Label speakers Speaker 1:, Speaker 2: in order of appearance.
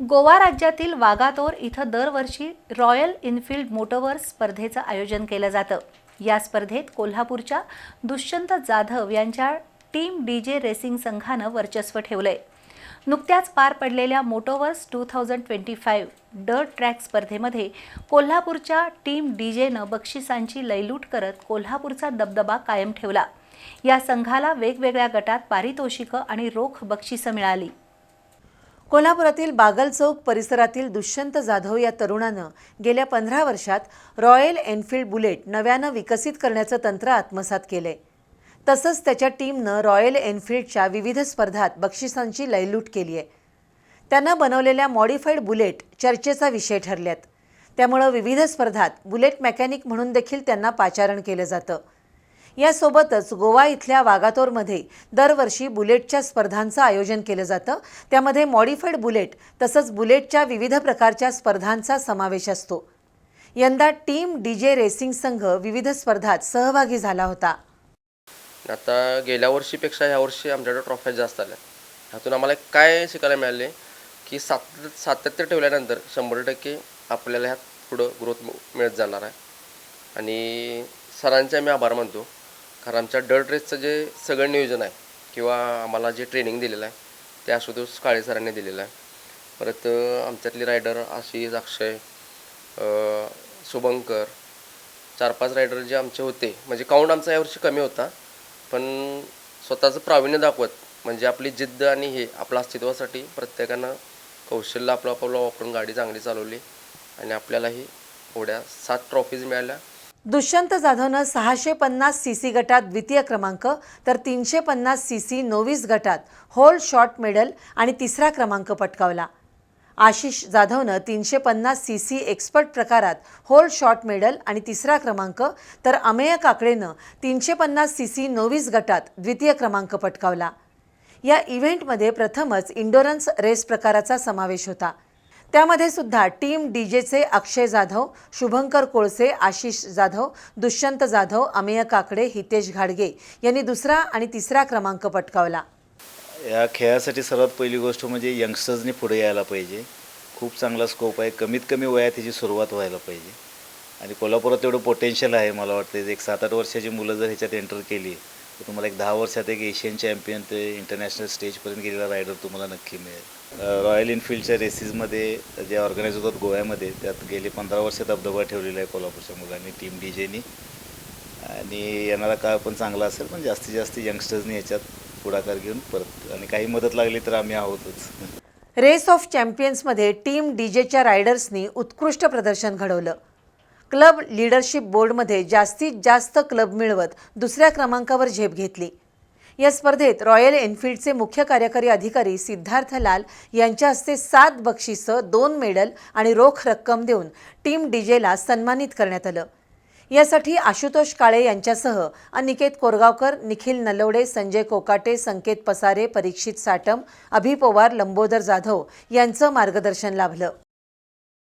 Speaker 1: गोवा राज्यातील वागातोर इथं दरवर्षी रॉयल इनफिल्ड मोटोवर स्पर्धेचं आयोजन केलं जातं. या स्पर्धेत कोल्हापूरच्या दुष्यंत जाधव यांच्या टीम डी जे रेसिंग संघानं वर्चस्व ठेवलंय. नुकत्याच पार पडलेल्या Motoverse two thousand twenty five dirt track स्पर्धेमध्ये कोल्हापूरच्या टीम डी जेनं बक्षिसांची लयलूट करत कोल्हापूरचा दबदबा कायम ठेवला. या संघाला वेगवेगळ्या गटात पारितोषिकं आणि रोख बक्षिसं मिळाली.
Speaker 2: कोल्हापुरातील बागल चौक परिसरातील दुष्यंत जाधव या तरुणानं गेल्या पंधरा वर्षात रॉयल एनफिल्ड बुलेट नव्यानं विकसित करण्याचं तंत्र आत्मसात केलंय. तसंच त्याच्या टीमनं रॉयल एनफिल्डच्या विविध स्पर्धात बक्षिसांची लयलूट केली आहे त्यानं बनवलेल्या मॉडिफाईड बुलेट चर्चेचा विषय ठरल्यात. त्यामुळं विविध स्पर्धात बुलेट मेकॅनिक म्हणून देखील त्यांना पाचारण केलं जातं. यासोबतच गोवा इथल्या वागातोरमध्ये दरवर्षी बुलेटच्या स्पर्धांचं आयोजन केलं जातं. त्यामध्ये मॉडिफाईड बुलेट तसंच बुलेटच्या विविध प्रकारच्या स्पर्धांचा समावेश असतो. यंदा टीम डी जे रेसिंग संघ विविध स्पर्धात सहभागी झाला होता.
Speaker 3: आता गेल्या वर्षीपेक्षा ह्या वर्षी आमच्याकडे ट्रॉफ्या जास्त आल्या. ह्यातून आम्हाला काय शिकायला मिळाले की सात सातत्य ठेवल्यानंतर शंभर टक्के आपल्याला ह्यात पुढं ग्रोथ मिळत जाणार आहे. आणि सरांचे आम्ही आभार मानतो. कारण आमच्या डर्ट रेसचं जे सगळं नियोजन आहे किंवा आम्हाला जे ट्रेनिंग दिलेलं आहे ते आशुतोष काळे सरांनी दिलेलं आहे. परत आमच्यातली रायडर आशिष अक्षय शुभंकर चार पाच रायडर जे आमचे होते म्हणजे काउंट आमचा यावर्षी कमी होता पण स्वतःचं प्रावीण्य दाखवत म्हणजे आपली जिद्द आणि हे आपल्या अस्तित्वासाठी प्रत्येकानं कौशल्य आपलं आपलं वापरून गाडी चांगली चालवली आणि आपल्यालाही एवढ्या सात ट्रॉफीज मिळाल्या.
Speaker 2: दुष्यंत जाधवनं सहाशे पन्नास सी सी गटात द्वितीय क्रमांक तर तीनशे पन्नास सी सी नोवीस गटात होल शॉर्ट मेडल आणि तिसरा क्रमांक पटकावला. आशिष जाधवनं तीनशे पन्नास सी सी एक्सपर्ट प्रकारात होल शॉर्ट मेडल आणि तिसरा क्रमांक तर अमेय काकडेनं तीनशे पन्नास सी सी नोवीस गटात द्वितीय क्रमांक पटकावला. या इव्हेंटमध्ये प्रथमच इंडोरन्स रेस प्रकाराचा समावेश होता. त्यामध्ये सुद्धा टीम डी जेचे अक्षय जाधव शुभंकर कोळसे आशिष जाधव दुष्यंत जाधव अमेय काकडे हितेश घाडगे यांनी दुसरा आणि तिसरा क्रमांक पटकावला.
Speaker 4: या खेळासाठी सर्वात पहिली गोष्ट म्हणजे यंगस्टर्सनी पुढे यायला पाहिजे. खूप चांगला स्कोप आहे. कमीत कमी वयात त्याची सुरुवात व्हायला पाहिजे. आणि कोल्हापुरात तेवढं पोटेन्शियल आहे मला वाटतं. एक सात आठ वर्षाची मुलं जर ह्याच्यात एंटर केली तर तुम्हाला एक दहा वर्षात एक एशियन चॅम्पियन ते इंटरनॅशनल स्टेजपर्यंत गेलेला रायडर तुम्हाला नक्की मिळेल. रॉयल एनफिल्डच्या रेसेसमध्ये जे ऑर्गनाईज होतात गोव्यामध्ये त्यात गेले पंधरा वर्ष दबदबा ठेवलेला आहे कोल्हापूरच्या मुलांनी टीम डी जेनी आणि येणारा काळ पण चांगला असेल पण जास्तीत जास्त यंगस्टर्सनी याच्यात पुढाकार घेऊन परत आणि काही मदत लागली तर आम्ही आहोतच.
Speaker 2: रेस ऑफ चॅम्पियन्समध्ये टीम डी जेच्या रायडर्सनी उत्कृष्ट प्रदर्शन घडवलं. क्लब लीडरशिप बोर्डमध्ये जास्तीत जास्त क्लब मिळवत दुसऱ्या क्रमांकावर झेप घेतली. या स्पर्धेत रॉयल एनफिल्डचे मुख्य कार्यकारी अधिकारी सिद्धार्थ लाल यांच्या हस्ते सात बक्षिसं दोन मेडल आणि रोख रक्कम देऊन टीम डी जेला सन्मानित करण्यात आलं. यासाठी आशुतोष काळे यांच्यासह अनिकेत कोरगावकर निखिल नलवडे संजय कोकाटे संकेत पसारे परीक्षित साटम अभि पवार लंबोदर जाधव यांचं मार्गदर्शन लाभलं.